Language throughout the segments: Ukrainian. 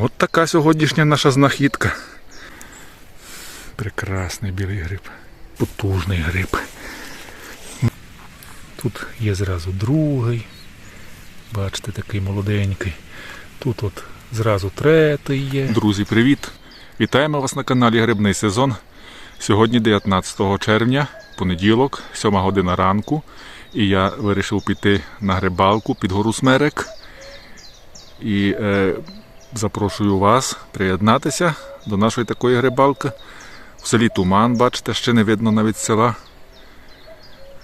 От така сьогоднішня наша знахідка. Прекрасний білий гриб. Потужний гриб. Тут є зразу другий. Бачите, такий молоденький. Тут от зразу третій є. Друзі, привіт! Вітаємо вас на каналі Грибний сезон. Сьогодні 19 червня, понеділок, 7 година ранку. І я вирішив піти на грибалку під гору Смерек. І е, запрошую вас приєднатися до нашої такої грибалки. В селі Туман, бачите, ще не видно навіть села.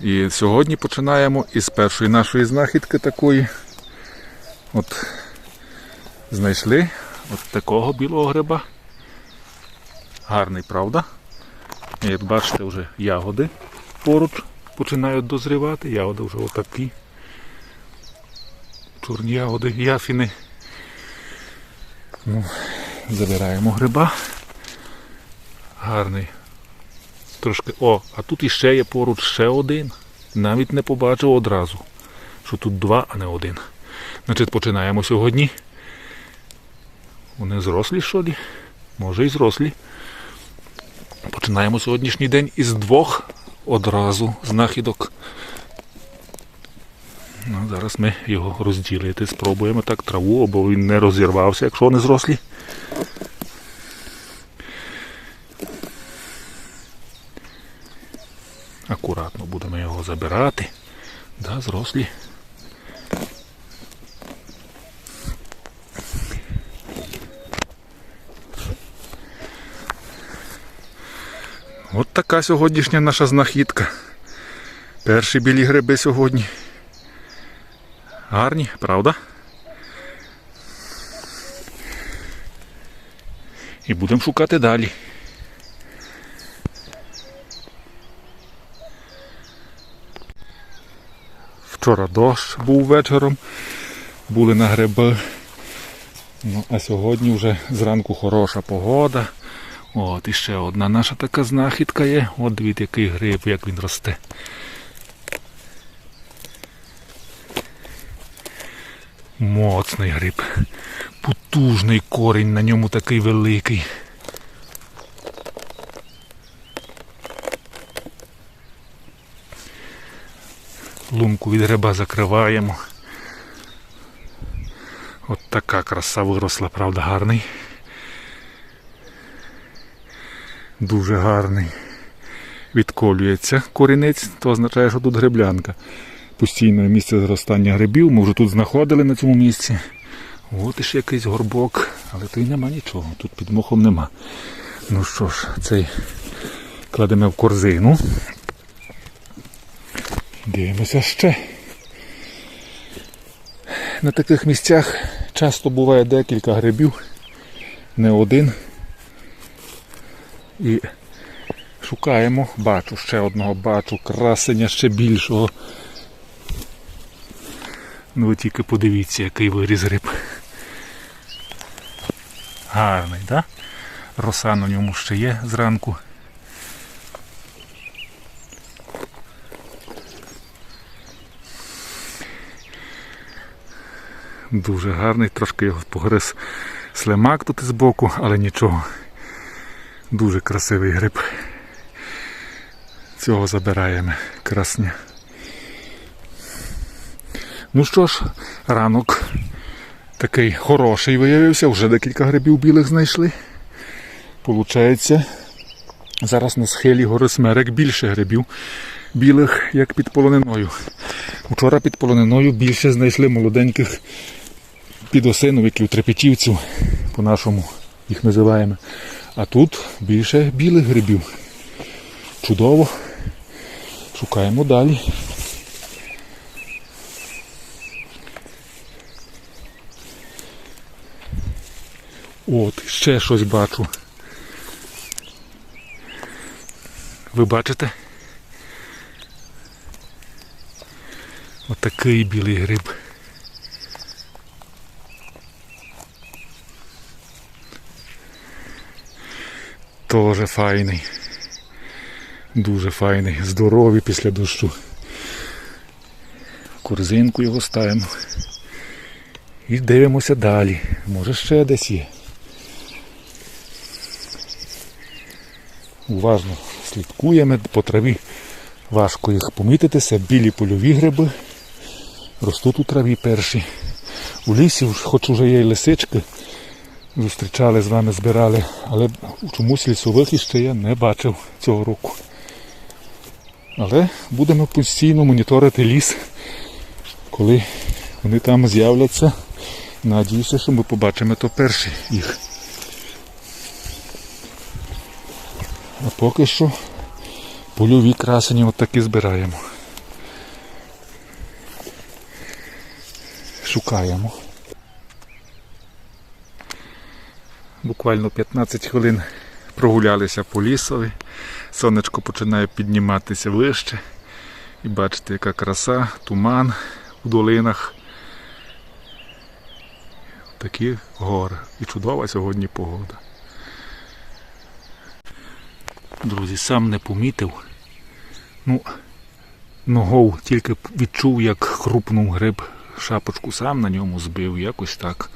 І сьогодні починаємо із першої нашої знахідки такої. От знайшли от такого білого гриба. Гарний, правда? Як бачите, вже ягоди поруч починають дозрівати. Ягоди вже отакі. Чорні ягоди, яфіни. Ну, забираємо гриба. Гарний. Трошки. О, а тут іще є поруч ще один. Навіть не побачив одразу, що тут два, а не один. Значить, починаємо сьогодні. Вони зрослі, що ли? Може і зрослі. Починаємо сьогоднішній день із двох одразу знахідок. Ну, зараз ми його розділити. Спробуємо так траву, бо він не розірвався, якщо вони зрослі. Акуратно будемо його забирати. Да, зрослі. От така сьогоднішня наша знахідка. Перші білі гриби сьогодні. Гарні, правда? І будемо шукати далі. Вчора дощ був вечором, були на гриби. Ну, а сьогодні вже зранку хороша погода. От, і ще одна наша така знахідка є. От дивіться, який гриб, як він росте. Моцний гриб. Потужний корінь на ньому такий великий. Лунку від гриба закриваємо. От така краса виросла, правда, гарний. Дуже гарний. Відколюється корінець, то означає, що тут гриблянка. Постійне місце зростання грибів. Ми вже тут знаходили на цьому місці. От іще якийсь горбок, але тут нема нічого, тут під мохом нема. Ну що ж, цей кладемо в корзину. Дивимося ще. На таких місцях часто буває декілька грибів, не один. І шукаємо, бачу ще одного, бачу красення ще більшого. Ну ви тільки подивіться, який виріс гриб. Гарний, так? Да? Роса на ньому ще є зранку. Дуже гарний, трошки його погриз слимак тут збоку, але нічого. Дуже красивий гриб. Цього забираємо красня. Ну що ж, ранок такий хороший виявився, вже декілька грибів білих знайшли. Получається, зараз на схилі гори Смерек більше грибів білих, як під полониною. Вчора під полониною більше знайшли молоденьких підосиновиків, трепетівців, по-нашому їх називаємо. А тут більше білих грибів. Чудово. Шукаємо далі. От, ще щось бачу. Ви бачите? Отакий білий гриб. Тоже файний. Дуже файний, здоровий після дощу. Корзинку його ставимо. І дивимося далі. Може ще десь є. Уважно слідкуємо по траві. Важко їх помітитися. Білі польові гриби ростуть у траві перші. У лісі, хоч уже є й лисички, зустрічали з вами, збирали, але чомусь лісових іще я не бачив цього року. Але будемо постійно моніторити ліс, коли вони там з'являться. Надіюся, що ми побачимо то перші їх. А поки що польові красені от такі збираємо. Шукаємо. Буквально 15 хвилин прогулялися по лісові. Сонечко починає підніматися вище. І бачите, яка краса, туман у долинах. Такі гори. І чудова сьогодні погода. Друзі, сам не помітив. Ну, ногов тільки відчув, як хрупнув гриб. Шапочку сам на ньому збив, якось так.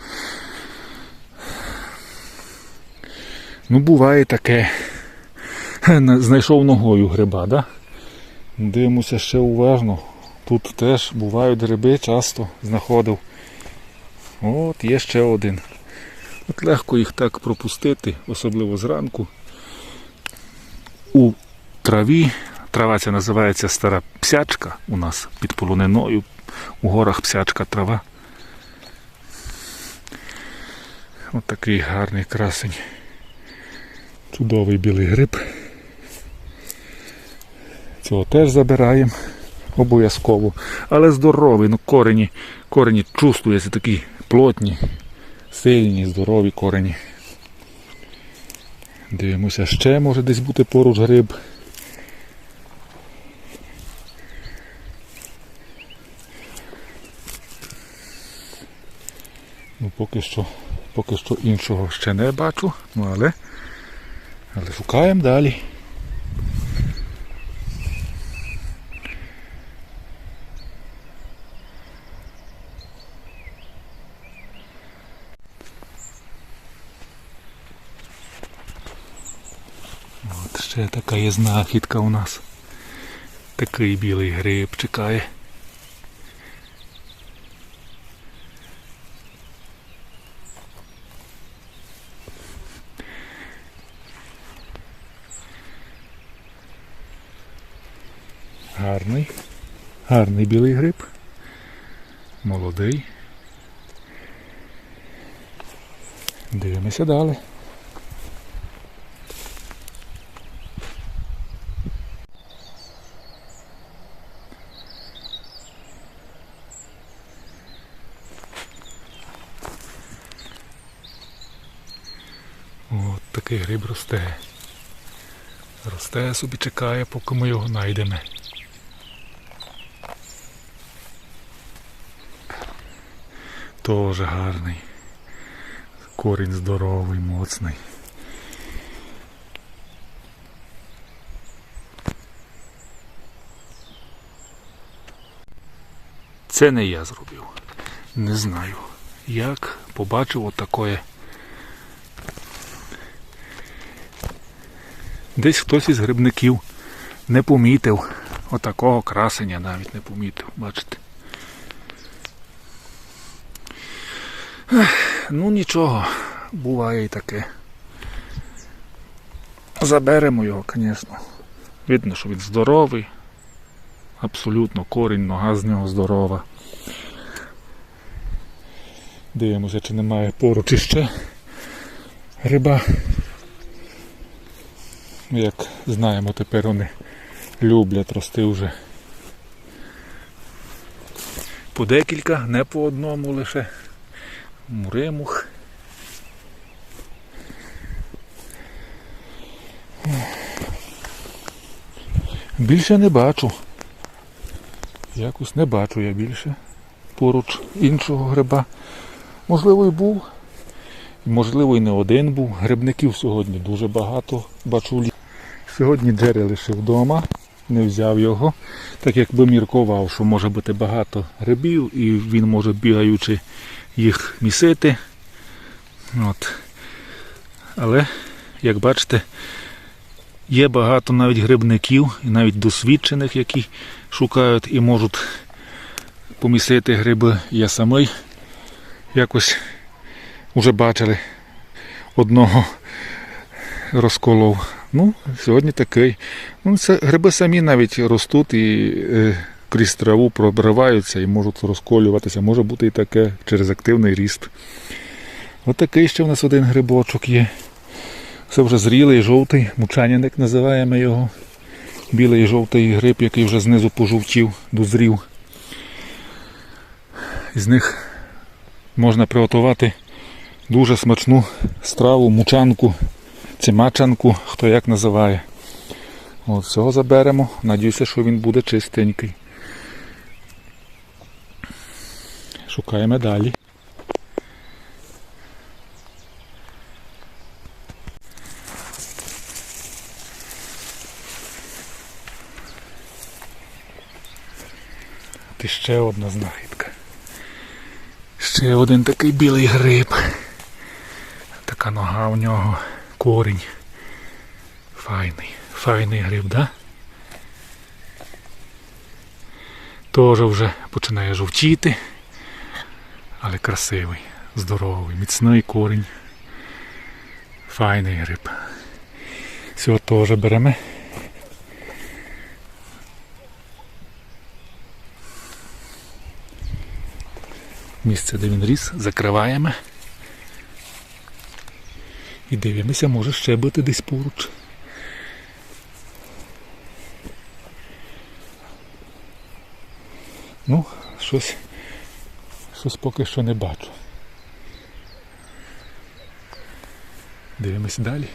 Ну, буває таке. Знайшов ногою гриба, да? Дивимося ще уважно. Тут теж бувають гриби, часто знаходив. От є ще один. От легко їх так пропустити, особливо зранку. У траві. Трава ця називається стара псячка у нас під полониною. У горах псячка трава. От такий гарний красень. Чудовий білий гриб. Цього теж забираємо обов'язково. Але здоровий, ну корені, корені чувствуються такі плотні, сильні, здорові корені. Дивимося, ще може десь бути поруч гриб. Ну, поки що, поки що іншого ще не бачу, ну але, але шукаємо далі. От ще така є знахідка у нас. Такий білий гриб чекає. Гарний. Гарний білий гриб. Молодий. Дивимося далі. От такий гриб росте. Росте собі чекає, поки ми його знайдемо. Тоже гарний. Корінь здоровий, моцний. Це не я зробив. Не знаю, як побачив отакое. Десь хтось із грибників не помітив. Отакого красення навіть не помітив, бачите. Ну нічого, буває і таке. Заберемо його, звісно. Видно, що він здоровий. Абсолютно корінь, нога з нього здорова. Дивимося, чи немає поруч іще гриба. Як знаємо, тепер вони люблять рости вже. По декілька, не по одному лише. Муримух. Більше не бачу. Якось не бачу я більше поруч іншого гриба. Можливо, і був. Можливо, і не один був. Грибників сьогодні дуже багато бачу. Сьогодні Джері лишив вдома, не взяв його, так якби міркував, що може бути багато грибів і він може бігаючи їх місити. От. Але, як бачите, Є багато навіть грибників, і навіть досвідчених, які шукають і можуть помістити гриби. Я самий якось вже бачили одного розколов. Ну, сьогодні такий. Ну, це гриби самі навіть ростуть і е, крізь траву пробриваються і можуть розколюватися. Може бути і таке через активний ріст. Отакий ще в нас один грибочок є. Це вже зрілий, жовтий, мучаняник називаємо його. Білий жовтий гриб, який вже знизу пожовтів, дозрів. З них можна приготувати дуже смачну страву, мучанку чи мачанку, хто як називає. От, цього заберемо. Надіюся, що він буде чистенький. Шукаємо далі. От ще одна знахідка. Ще один такий білий гриб. Така нога у нього, корінь. Файний, файний гриб, да? Тоже вже починає жовтіти, але красивий, здоровий, міцний корінь. Файний гриб. Цього теж беремо. Місце, де він ріс, закриваємо. І дивимося, може ще бути десь поруч. Ну, щось, щось поки що не бачу. Дивимось далі.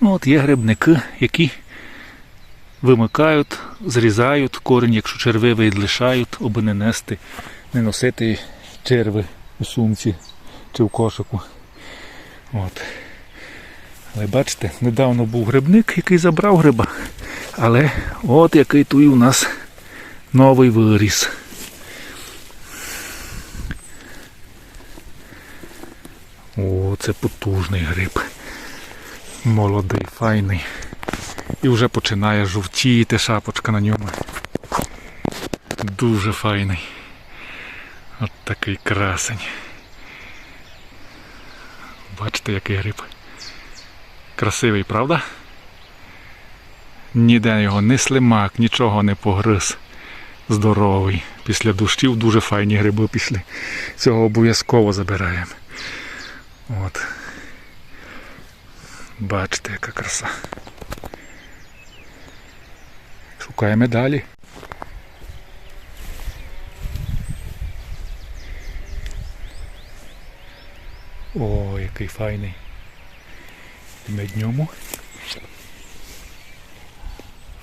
Ну, от є грибники, які вимикають, зрізають корінь, якщо червивий лишають, аби не нести, не носити черви у сумці чи в кошику. От. Але бачите, недавно був грибник, який забрав гриба. Але от який тут у нас новий виріс. О, це потужний гриб. Молодий, файний. І вже починає жовтіти шапочка на ньому. Дуже файний. От такий красень. Бачите, який гриб. Красивий, правда? Ніде його не слимак, нічого не погриз. Здоровий. Після дощів дуже файні гриби пішли. Цього обов'язково забираємо. От. Бачите, яка краса. Шукаємо далі. О, який файний. На дньому.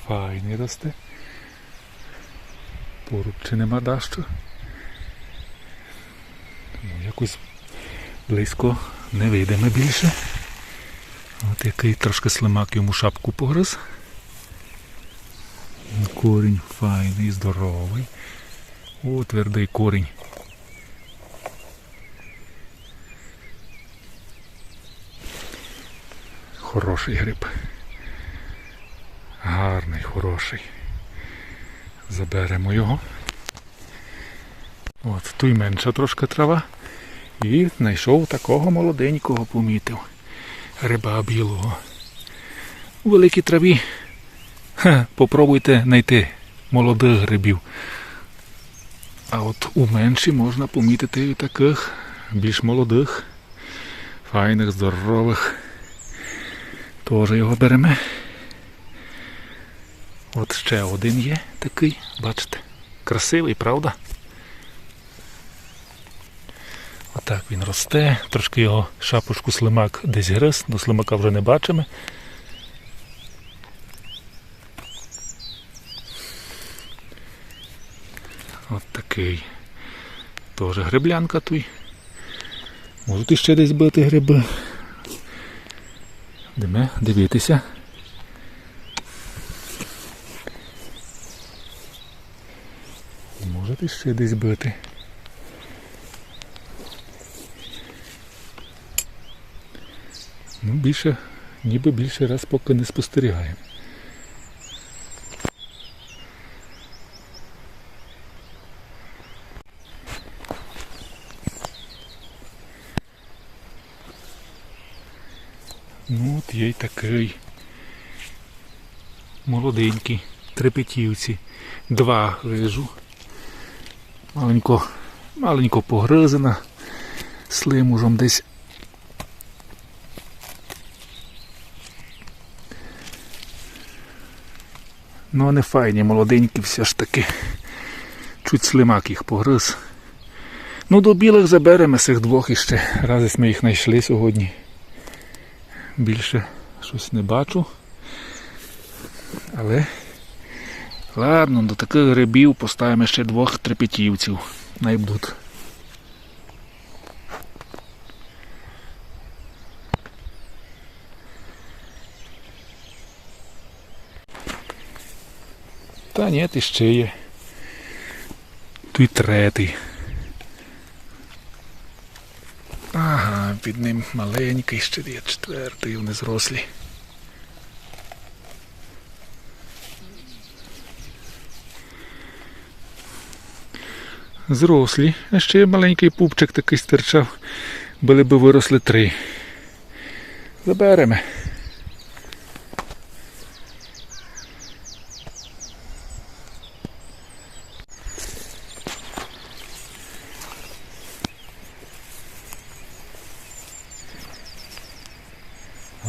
Файний росте. Поруч чи нема дащо? Ну, якось близько не вийдемо більше. От який трошки слимак йому шапку погриз. Корінь файний, здоровий. О, твердий корінь. Хороший гриб. Гарний, хороший. Заберемо його. От, тут менша трошки трава. І знайшов такого молоденького, помітив. Гриба білого. У великій траві Ха, попробуйте знайти молодих грибів. А от у меншій можна помітити і таких більш молодих, файних, здорових. Теж його беремо. От ще один є такий, бачите, красивий, правда? Отак він росте, трошки його шапочку слимак десь гриз, до слимака вже не бачимо. От такий. Тоже гриблянка туй. Можуть іще десь бити гриби. Диме дивитися. Можете ще десь бити. Ну, більше, ніби більше раз поки не спостерігаємо. Ну, от є й такий молоденький, трепетівці. Два вижу. Маленько, маленько погризена слимужом десь. Ну, вони файні, молоденькі все ж таки. Чуть слимак їх погриз. Ну, до білих заберемо цих двох іще. Раз ми їх знайшли сьогодні. Більше щось не бачу. Але ладно, до таких грибів поставимо ще двох трепетівців. Найбудуть. Та ні, ти ще є. Тут третій. Ага, під ним маленький, ще є четвертий, вони зрослі. Зрослі, а ще маленький пупчик такий стирчав, були би виросли три. Заберемо.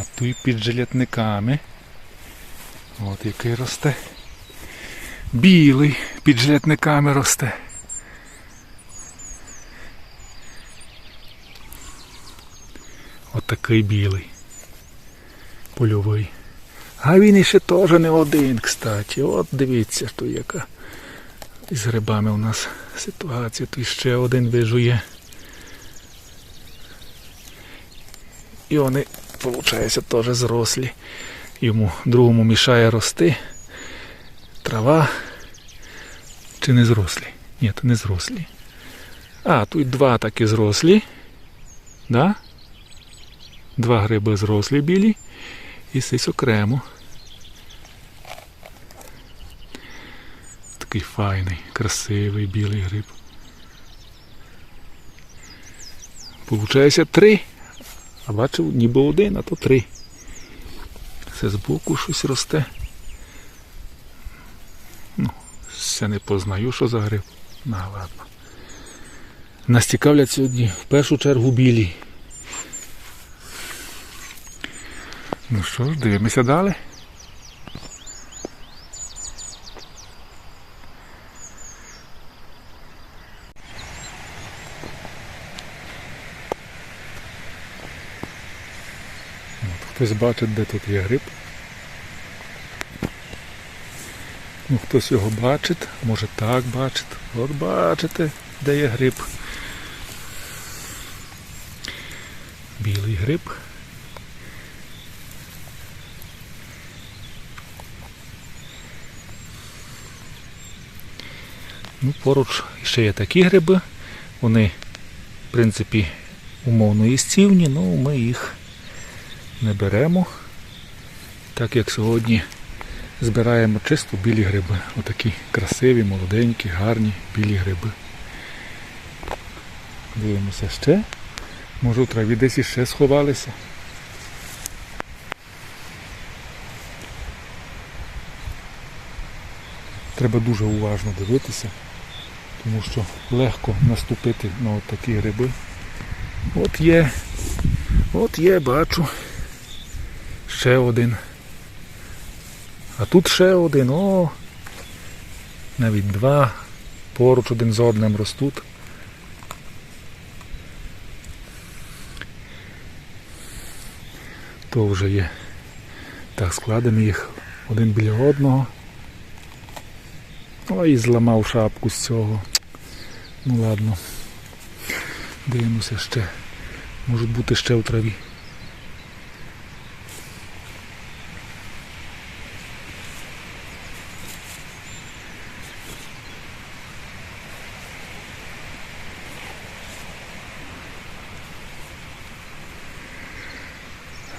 А тут під жилетниками. От який росте. Білий під жилетниками росте. От такий білий. Польовий. А він іще теж не один, кстати. От дивіться, що яка з грибами у нас ситуація. Тут ще один вижує. І вони, виходить, теж зрослі. Йому другому мішає рости. Трава. Чи не зрослі? Ні, не зрослі. А, тут два такі зрослі. Да? Два гриби зрослі білі і сись окремо. Такий файний, красивий білий гриб. Получається три. А бачив ніби один, а то три. Це збоку щось росте. Ну, все не познаю, що за гриб. На, ладно. Нас цікавлять сьогодні в першу чергу білі. Ну що ж, дивимося далі. От, хтось бачить, де тут є гриб. Ну, хтось його бачить, може так бачить. От бачите, де є гриб. Білий гриб. Ну, поруч ще є такі гриби. Вони, в принципі, умовно їстівні, але ми їх не беремо. Так як сьогодні збираємо чисто білі гриби. Отакі красиві, молоденькі, гарні білі гриби. Дивимося ще. Може у траві десь іще сховалися. Треба дуже уважно дивитися, тому що легко наступити на такі гриби. От є, от є, бачу. Ще один. А тут ще один, о! Навіть два. Поруч один з одним ростуть. То вже є. Так, складемо їх один біля одного. Ой, зламав шапку з цього. Ну ладно. Дивимося ще. Можуть бути ще в траві.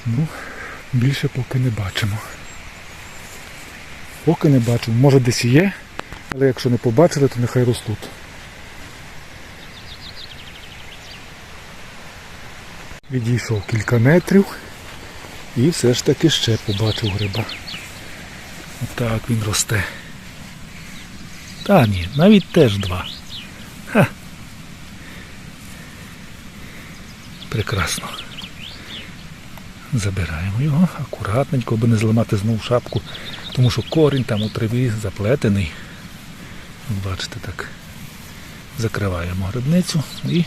Ну, більше поки не бачимо. Поки не бачимо. Може десь є, але якщо не побачили, то нехай ростуть. Відійшов кілька метрів і все ж таки ще побачив гриба. Отак він росте. Та ні, навіть теж два. Ха. Прекрасно. Забираємо його акуратненько, аби не зламати знову шапку, тому що корінь там у траві заплетений. Бачите, так. Закриваємо грибницю і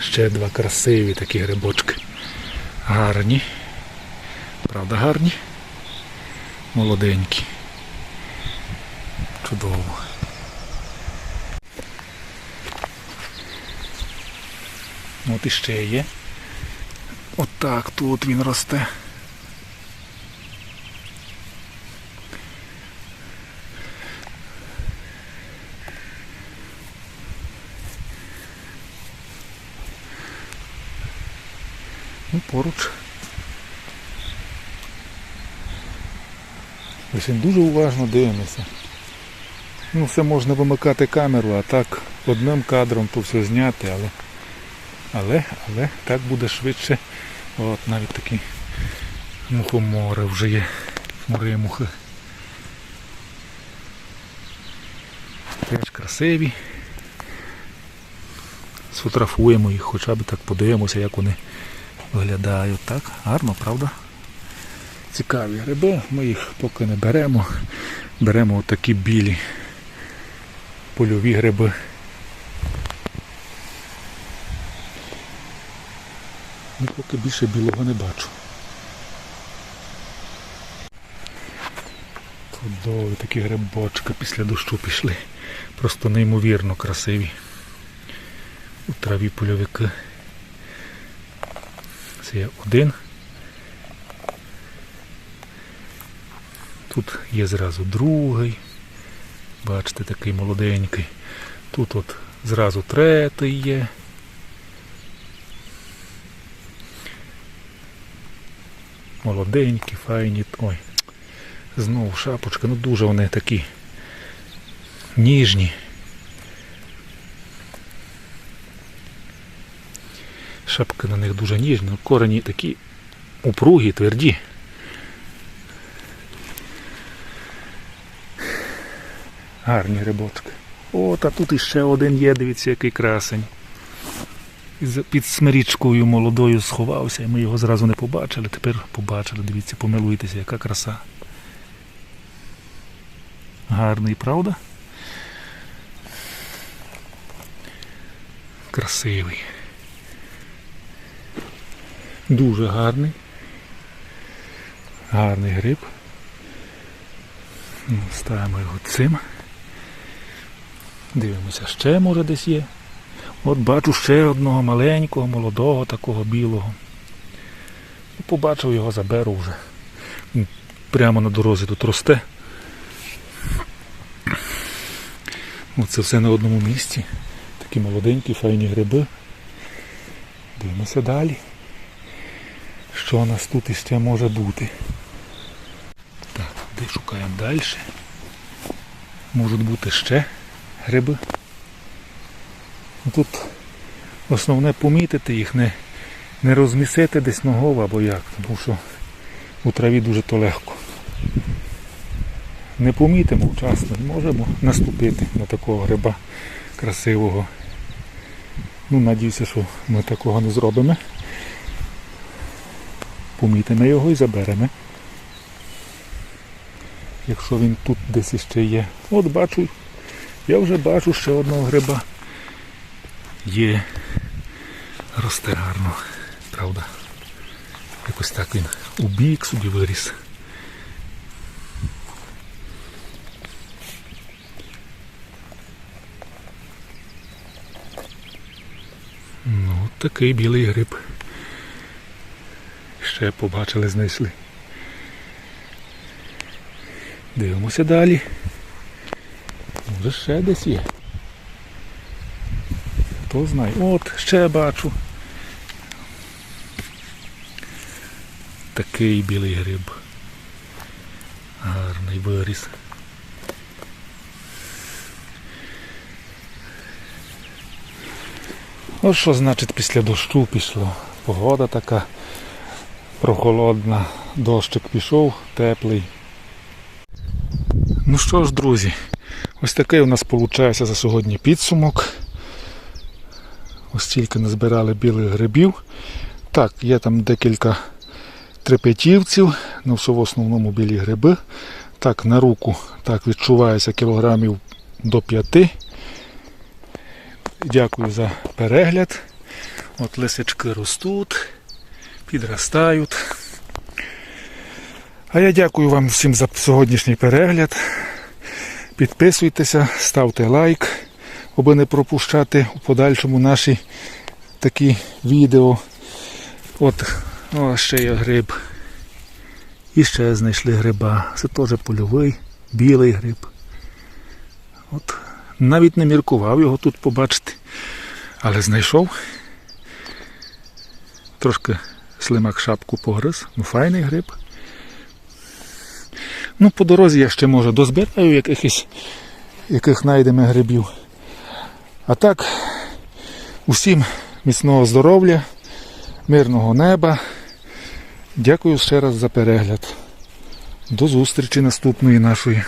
ще два красиві такі грибочки. Гарні. Правда, гарні. Молоденькі. Чудово. От іще є. Отак тут він росте. Ну, поруч. Лише дуже уважно дивимося. Ну, все можна вимикати камеру, а так одним кадром то все зняти, але, але, але так буде швидше. От навіть такі мухомори вже є. Мури мухи. Теж красиві. Сфотографуємо їх, хоча б так подивимося, як вони виглядають. Так, гарно, правда? Цікаві гриби, ми їх поки не беремо. Беремо отакі білі польові гриби. Ну, поки більше білого не бачу. Чудові такі грибочки після дощу пішли. Просто неймовірно красиві. У траві польовики. Це є один. Тут є зразу другий. Бачите, такий молоденький. Тут от зразу третій є. Молоденькі, файні. Ой. Знову шапочка. Ну дуже вони такі ніжні. Шапки на них дуже ніжні, ну, корені такі упругі, тверді. Гарні грибочки. От, а тут іще один є, дивіться, який красень. Під смирічкою молодою сховався, і ми його зразу не побачили. Тепер побачили, дивіться, помилуйтеся, яка краса. Гарний, правда? Красивий. Дуже гарний. Гарний гриб. Ну, Ставимо його цим. Дивимося, ще може десь є. От бачу ще одного маленького, молодого, такого білого. Ну, Побачив його, заберу вже. Прямо на дорозі тут росте. Оце все на одному місці. Такі молоденькі, файні гриби. Дивимося далі. Що у нас тут іще може бути? Так, де шукаємо далі? Можуть бути ще гриби. Тут основне помітити їх, не, не розмісити десь ногою або як, тому що у траві дуже то легко. Не помітимо вчасно, і можемо наступити на такого гриба красивого. Ну, надіюся, що ми такого не зробимо. Помітимо його і заберемо. Якщо він тут десь іще є. От бачу, я вже бачу ще одного гриба. Є. Росте гарно, правда. Якось так він у бік собі виріс. Ну, такий білий гриб. Ще побачили, знайшли. Дивимося далі. Може ще десь є. Хто знає. От, ще бачу. Такий білий гриб. Гарний виріс. От що значить після дощу пішло. Погода така прохолодна, дощик пішов, теплий. Ну що ж, друзі, ось такий у нас виходить за сьогодні підсумок. Ось тільки назбирали білих грибів. Так, є там декілька трепетівців, ну в основному білі гриби. Так, на руку так відчувається кілограмів до 5. Дякую за перегляд. От лисички ростуть, підростають. А я дякую вам всім за сьогоднішній перегляд. Підписуйтеся, ставте лайк, аби не пропущати у подальшому наші такі відео. От, о, ще є гриб. І ще знайшли гриба. Це теж польовий, білий гриб. От, навіть не міркував його тут побачити. Але знайшов. Трошки слимак шапку погриз. Ну, файний гриб. Ну, по дорозі я ще може дозбираю якихось, яких знайдемо грибів. А так, усім міцного здоров'я, мирного неба. Дякую ще раз за перегляд. До зустрічі наступної нашої.